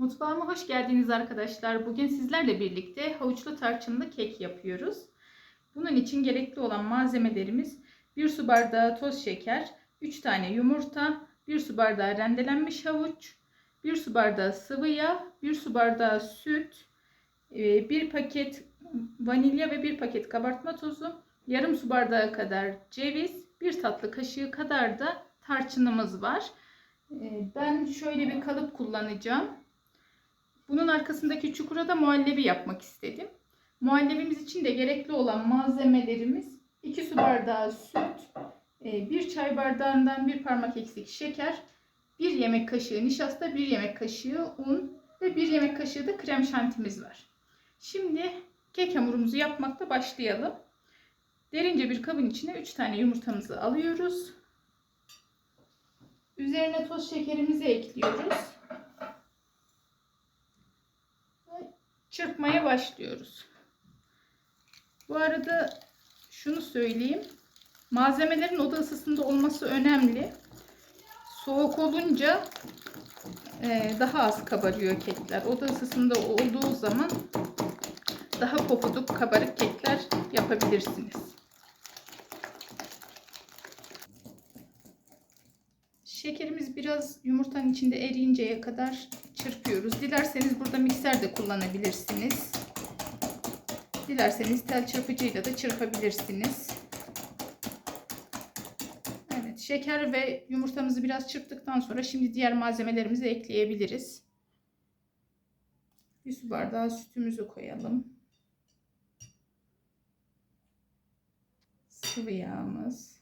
Mutfağıma hoş geldiniz arkadaşlar. Bugün sizlerle birlikte havuçlu tarçınlı kek yapıyoruz. Bunun için gerekli olan malzemelerimiz 1 su bardağı toz şeker, 3 tane yumurta, 1 su bardağı rendelenmiş havuç, 1 su bardağı sıvı yağ, 1 su bardağı süt, 1 paket vanilya ve 1 paket kabartma tozu, yarım su bardağı kadar ceviz, 1 tatlı kaşığı kadar da tarçınımız var. Ee, Ben şöyle bir kalıp kullanacağım. Bunun arkasındaki çukura da muhallebi yapmak istedim. Muhallebimiz için de gerekli olan malzemelerimiz 2 su bardağı süt, 1 çay bardağından bir parmak eksik şeker, 1 yemek kaşığı nişasta, 1 yemek kaşığı un ve 1 yemek kaşığı da krem şantimiz var. Şimdi kek hamurumuzu yapmakta başlayalım. Derince bir kabın içine 3 tane yumurtamızı alıyoruz. Üzerine toz şekerimizi ekliyoruz. Ve çırpmaya başlıyoruz. Bu arada şunu söyleyeyim. Malzemelerin oda ısısında olması önemli. Soğuk olunca e, daha az kabarıyor kekler. Oda ısısında olduğu zaman daha pofuduk kabarık kekler yapabilirsiniz. Şekerimiz biraz yumurtanın içinde eriyinceye kadar çırpıyoruz. Dilerseniz burada mikser de kullanabilirsiniz. Dilerseniz tel çırpıcıyla da çırpabilirsiniz. Evet, şeker ve yumurtamızı biraz çırptıktan sonra şimdi diğer malzemelerimizi ekleyebiliriz. Bir su bardağı sütümüzü koyalım. Sıvı yağımız.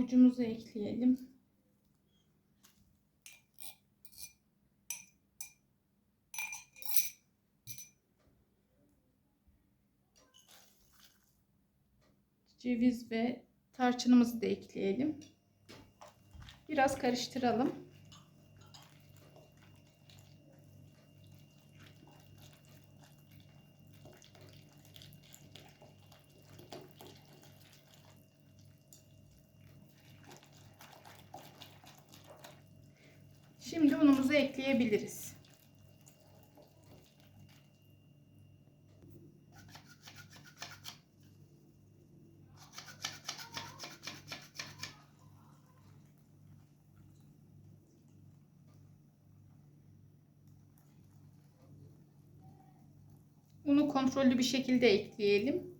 Havucumuzu ekleyelim. Ceviz ve tarçınımızı da ekleyelim. Biraz karıştıralım. Şimdi unumuzu ekleyebiliriz. Unu kontrollü bir şekilde ekleyelim.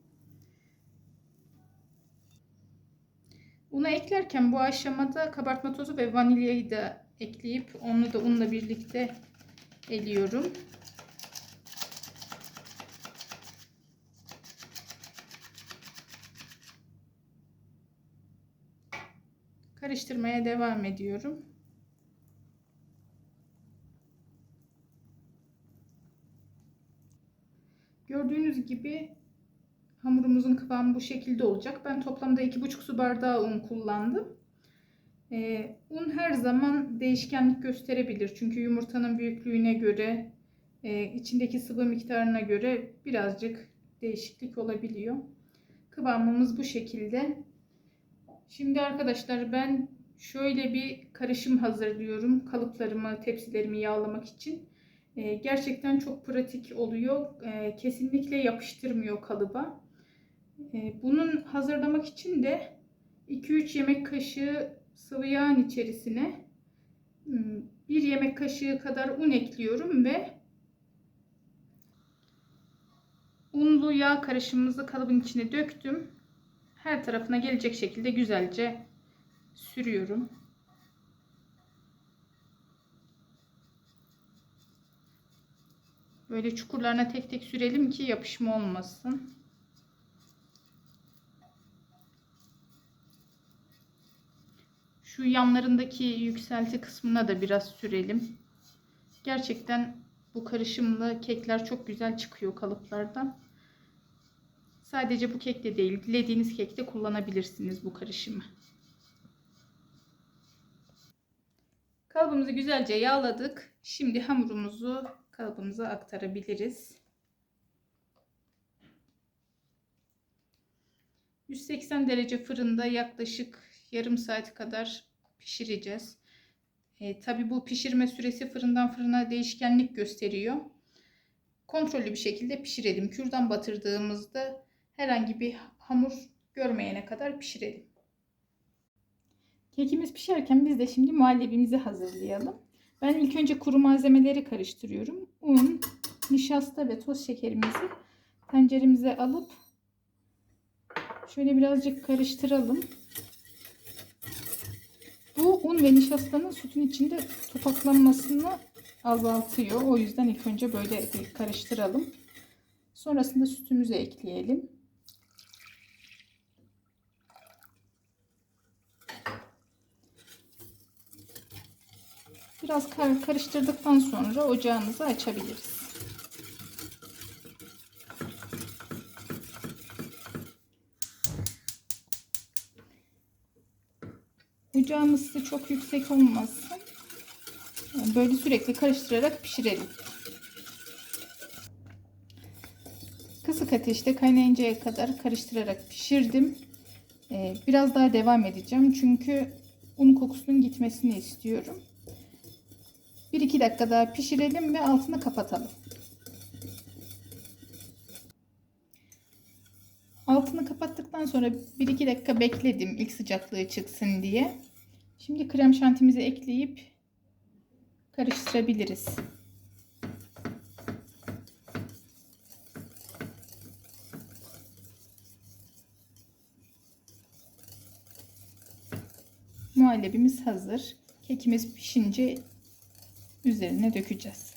Unu eklerken bu aşamada kabartma tozu ve vanilyayı da ekleyip onu da unla birlikte eliyorum. Karıştırmaya devam ediyorum. Gördüğünüz gibi hamurumuzun kıvamı bu şekilde olacak. Ben toplamda 2,5 su bardağı un kullandım. Ee, un her zaman değişkenlik gösterebilir. Çünkü yumurtanın büyüklüğüne göre, e, içindeki sıvı miktarına göre birazcık değişiklik olabiliyor. Kıvamımız bu şekilde. Şimdi arkadaşlar ben şöyle bir karışım hazırlıyorum. Kalıplarımı, tepsilerimi yağlamak için. E, gerçekten çok pratik oluyor. E, kesinlikle yapıştırmıyor kalıba. E, bunun hazırlamak için de 2-3 yemek kaşığı sıvı yağın içerisine bir yemek kaşığı kadar un ekliyorum ve unlu yağ karışımımızı kalıbın içine döktüm. Her tarafına gelecek şekilde güzelce sürüyorum. Böyle çukurlarına tek tek sürelim ki yapışma olmasın. Şu yanlarındaki yükselti kısmına da biraz sürelim. Gerçekten bu karışımlı kekler çok güzel çıkıyor kalıplardan. Sadece bu kekte değil, dilediğiniz kekte kullanabilirsiniz bu karışımı. Kalıbımızı güzelce yağladık. Şimdi hamurumuzu kalıbımıza aktarabiliriz. 180 derece fırında yaklaşık yarım saat kadar pişireceğiz. E, Tabi bu pişirme süresi fırından fırına değişkenlik gösteriyor. Kontrollü bir şekilde pişirelim. Kürdan batırdığımızda herhangi bir hamur görmeyene kadar pişirelim. Kekimiz pişerken biz de şimdi muhallebimizi hazırlayalım. Ben ilk önce kuru malzemeleri karıştırıyorum. Un, nişasta ve toz şekerimizi tenceremize alıp şöyle birazcık karıştıralım. Bu un ve nişastanın sütün içinde topaklanmasını azaltıyor. O yüzden ilk önce böyle bir karıştıralım. Sonrasında sütümüzü ekleyelim. Biraz kar- karıştırdıktan sonra ocağımızı açabiliriz. Ocağımız ise çok yüksek olmasın. Böyle sürekli karıştırarak pişirelim. Kısık ateşte kaynayıncaya kadar karıştırarak pişirdim. Ee, Biraz daha devam edeceğim çünkü un kokusunun gitmesini istiyorum. 1-2 dakika daha pişirelim ve altını kapatalım. Altını kapattıktan sonra 1-2 dakika bekledim ilk sıcaklığı çıksın diye. Şimdi krem şantimizi ekleyip karıştırabiliriz. Muhallebimiz hazır. Kekimiz pişince üzerine dökeceğiz.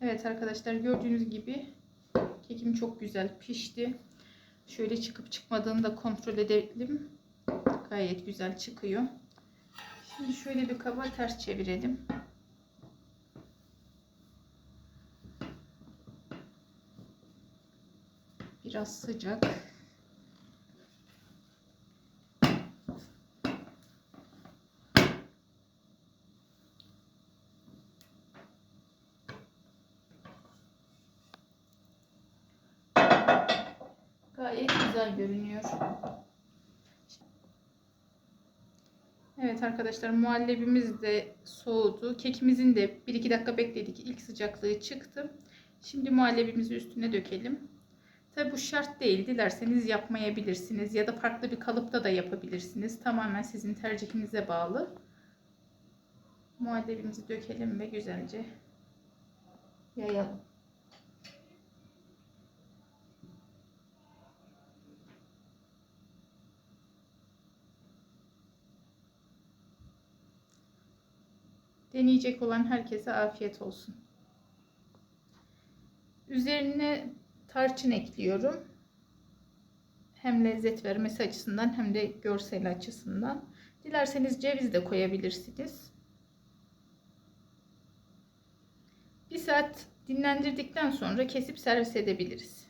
Evet arkadaşlar gördüğünüz gibi kekim çok güzel pişti. Şöyle çıkıp çıkmadığını da kontrol edelim. Gayet güzel çıkıyor. Şimdi şöyle bir kaba ters çevirelim. Biraz sıcak. Gayet güzel görünüyor. Evet arkadaşlar muhallebimiz de soğudu. Kekimizin de 1-2 dakika bekledik. İlk sıcaklığı çıktı. Şimdi muhallebimizi üstüne dökelim. Tabi bu şart değil. Dilerseniz yapmayabilirsiniz. Ya da farklı bir kalıpta da yapabilirsiniz. Tamamen sizin tercihinize bağlı. Muhallebimizi dökelim ve güzelce yayalım. Deneyecek olan herkese afiyet olsun. Üzerine tarçın ekliyorum. Hem lezzet vermesi açısından hem de görsel açısından. Dilerseniz ceviz de koyabilirsiniz. Bir saat dinlendirdikten sonra kesip servis edebiliriz.